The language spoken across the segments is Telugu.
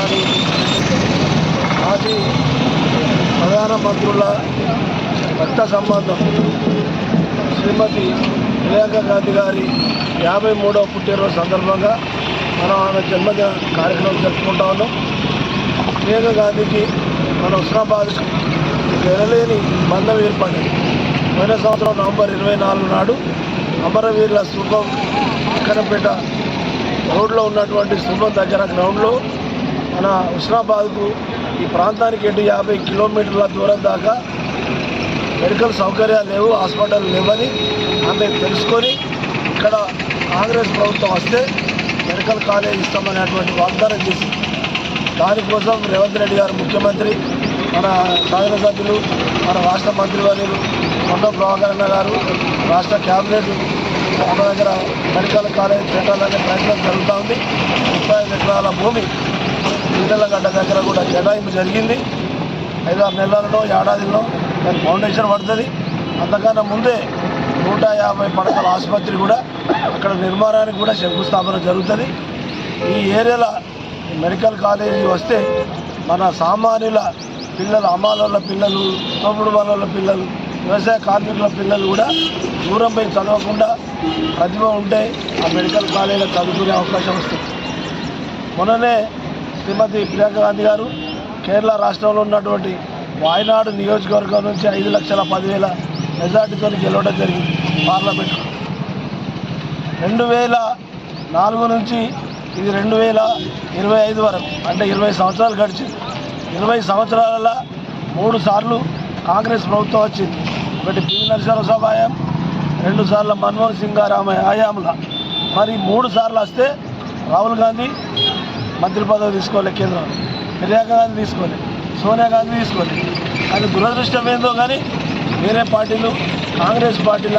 కానీ మాజీ ప్రధానమంత్రుల రక్త సంబంధం శ్రీమతి ప్రియాంక గాంధీ గారి యాభై మూడవ పుట్టినరోజు సందర్భంగా మనం ఆమె జన్మదిన కార్యక్రమం జరుపుకుంటా ఉన్నాం. ప్రియాంక గాంధీకి మన హుస్నాబాద్ వెనలేని బంధం ఏర్పడింది. పోయిన సంవత్సరం నవంబర్ ఇరవై నాలుగు నాడు అమరవీరుల స్థూపం అక్కడపేట రోడ్లో ఉన్నటువంటి స్థూపం దగ్గర గ్రౌండ్లో మన హుస్నాబాద్కు ఈ ప్రాంతానికి ఎటు యాభై కిలోమీటర్ల దూరం దాకా మెడికల్ సౌకర్యాలు లేవు హాస్పిటల్ లేవని ఆమె తెలుసుకొని ఇక్కడ కాంగ్రెస్ ప్రభుత్వం వస్తే మెడికల్ కాలేజ్ ఇస్తామనేటువంటి వాగ్దానం చేసింది దానికోసం రేవంత్ రెడ్డి గారు ముఖ్యమంత్రి మన శాసనసభ్యులు మన రాష్ట్ర మంత్రివర్యులు కొండ ప్రభాకరణ గారు రాష్ట్ర క్యాబినెట్ ఒక దగ్గర మెడికల్ కాలేజ్ పెట్టాలనే ప్రయత్నం జరుగుతూ ఉంది. ముప్పై ఎకరాల భూమి గడ్డ దగ్గర కూడా కేటాయింపు జరిగింది. ఐదు ఆరు నెలలలో ఏడాదిలో దాని ఫౌండేషన్ పడుతుంది. అంతకన్నా ముందే నూట యాభై పడకల ఆసుపత్రి కూడా అక్కడ నిర్మాణానికి కూడా శంకుస్థాపన జరుగుతుంది. ఈ ఏరియాల మెడికల్ కాలేజీ వస్తే మన సామాన్యుల పిల్లలు అమ్మాల పిల్లలు తోముడు వాళ్ళ పిల్లలు వ్యవసాయ కార్మికుల పిల్లలు కూడా దూరం పోయి చదవకుండా ప్రతిభ ఉంటే ఆ మెడికల్ కాలేజీలో చదువుకునే అవకాశం వస్తుంది. మొన్ననే శ్రీమతి ప్రియాంక గాంధీ గారు కేరళ రాష్ట్రంలో ఉన్నటువంటి వాయనాడు నియోజకవర్గం నుంచి ఐదు లక్షల పదివేల మెజార్టీతో గెలవడం జరిగింది పార్లమెంట్. రెండు వేల నాలుగు నుంచి ఇది రెండు వేల ఇరవై ఐదు వరకు అంటే ఇరవై సంవత్సరాలు గడిచింది. ఇరవై సంవత్సరాల మూడు సార్లు కాంగ్రెస్ ప్రభుత్వం వచ్చింది. ఒకటి పివి నరసింహరావు హయాం రెండు సార్లు మన్మోహన్ సింగ్ గారు ఆమె హయాంలో మరి మూడు సార్లు వస్తే రాహుల్ గాంధీ మంత్రి పదవి తీసుకోలే కేంద్రం. ప్రియాంక గాంధీ తీసుకోలే సోనియా గాంధీ తీసుకోలే. అది దురదృష్టం ఏందో కానీ వేరే పార్టీలు కాంగ్రెస్ పార్టీల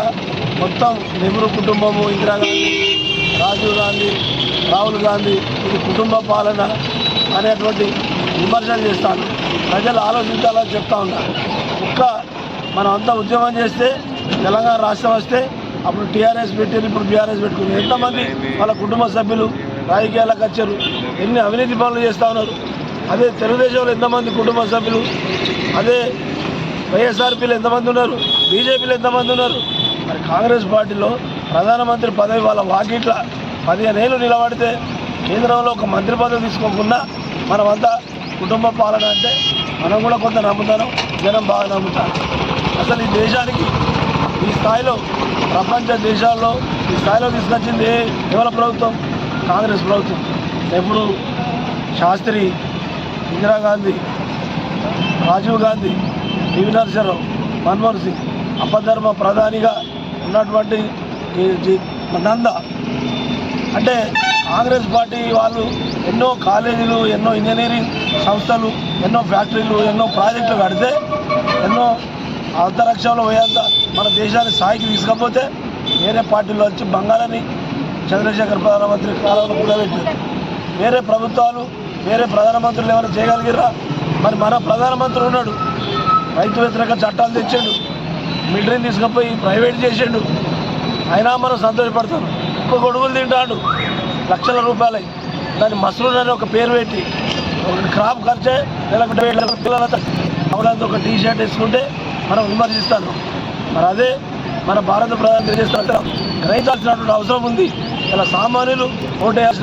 మొత్తం నెహ్రూ కుటుంబము ఇందిరాగాంధీ రాజీవ్ గాంధీ రాహుల్ గాంధీ ఇది కుటుంబ పాలన అనేటువంటి విమర్శలు చేస్తాను ప్రజలు ఆలోచించాలని చెప్తా ఉన్నా. ఒక్క మనం అంతా ఉద్యమం చేస్తే తెలంగాణ రాష్ట్రం వస్తే అప్పుడు టీఆర్ఎస్ పెట్టారు ఇప్పుడు బీఆర్ఎస్ పెట్టుకున్నారు ఎంతమంది వాళ్ళ కుటుంబ సభ్యులు రాజకీయాలకు వచ్చారు. ఎన్ని అవినీతి పనులు చేస్తూ ఉన్నారు. అదే తెలుగుదేశంలో ఎంతమంది కుటుంబ సభ్యులు అదే వైఎస్ఆర్పీలు ఎంతమంది ఉన్నారు బీజేపీలో ఎంతమంది ఉన్నారు. మరి కాంగ్రెస్ పార్టీలో ప్రధానమంత్రి పదవి వాళ్ళ వాకిట్ల పదిహేను ఏళ్ళు నిలబడితే కేంద్రంలో ఒక మంత్రి పదవి తీసుకోకుండా మనమంతా కుటుంబ పాలన అంటే మనం కూడా కొంత నమ్ముతాను జనం బాగా నమ్ముతారు. అసలు ఈ దేశానికి ఈ స్థాయిలో ప్రపంచ దేశాల్లో ఈ స్థాయిలో తీసుకొచ్చింది ఏ- ఎవరి ప్రభుత్వం? కాంగ్రెస్ ప్రభుత్వం ఎప్పుడు శాస్త్రి ఇందిరాగాంధీ రాజీవ్ గాంధీ పివి నరసింహరావు మన్మోహన్ సింగ్ అపధర్మ ప్రధానిగా ఉన్నటువంటి నంద. అంటే కాంగ్రెస్ పార్టీ వాళ్ళు ఎన్నో కాలేజీలు ఎన్నో ఇంజనీరింగ్ సంస్థలు ఎన్నో ఫ్యాక్టరీలు ఎన్నో ప్రాజెక్టులు కడితే ఎన్నో అంతరిక్షంలో పోయేంత మన దేశాన్ని స్థాయికి తీసుకపోతే వేరే పార్టీలో వచ్చి బంగాళాన్ని చంద్రశేఖర్ ప్రధానమంత్రి కాలంలో కూడబెట్టారు. వేరే ప్రభుత్వాలు వేరే ప్రధానమంత్రులు ఏమైనా చేయగలిగిరా మరి మన ప్రధానమంత్రి ఉన్నాడు. రైతు వ్యతిరేక చట్టాలు తెచ్చాడు. మిలిటరీని తీసుకుపోయి ప్రైవేట్ చేసాడు. అయినా మనం సంతోషపడతాం. ఒక్క గొడుగులు తింటాడు. లక్షల రూపాయలై. దాన్ని మసరూన్ అని ఒక పేరు పెట్టి ఒక క్రాప్ ఖర్చే నెలకు డెబ్బై పిల్లలతో అవడానికి ఒక టీ షర్ట్ వేసుకుంటే మనం విమర్శిస్తాను మరి అదే మన భారత ప్రధాని చేస్తారు గ్రహించాల్సినటువంటి అవసరం ఉంది. ఇలా సామాన్యులు ఓటేయాల్సిన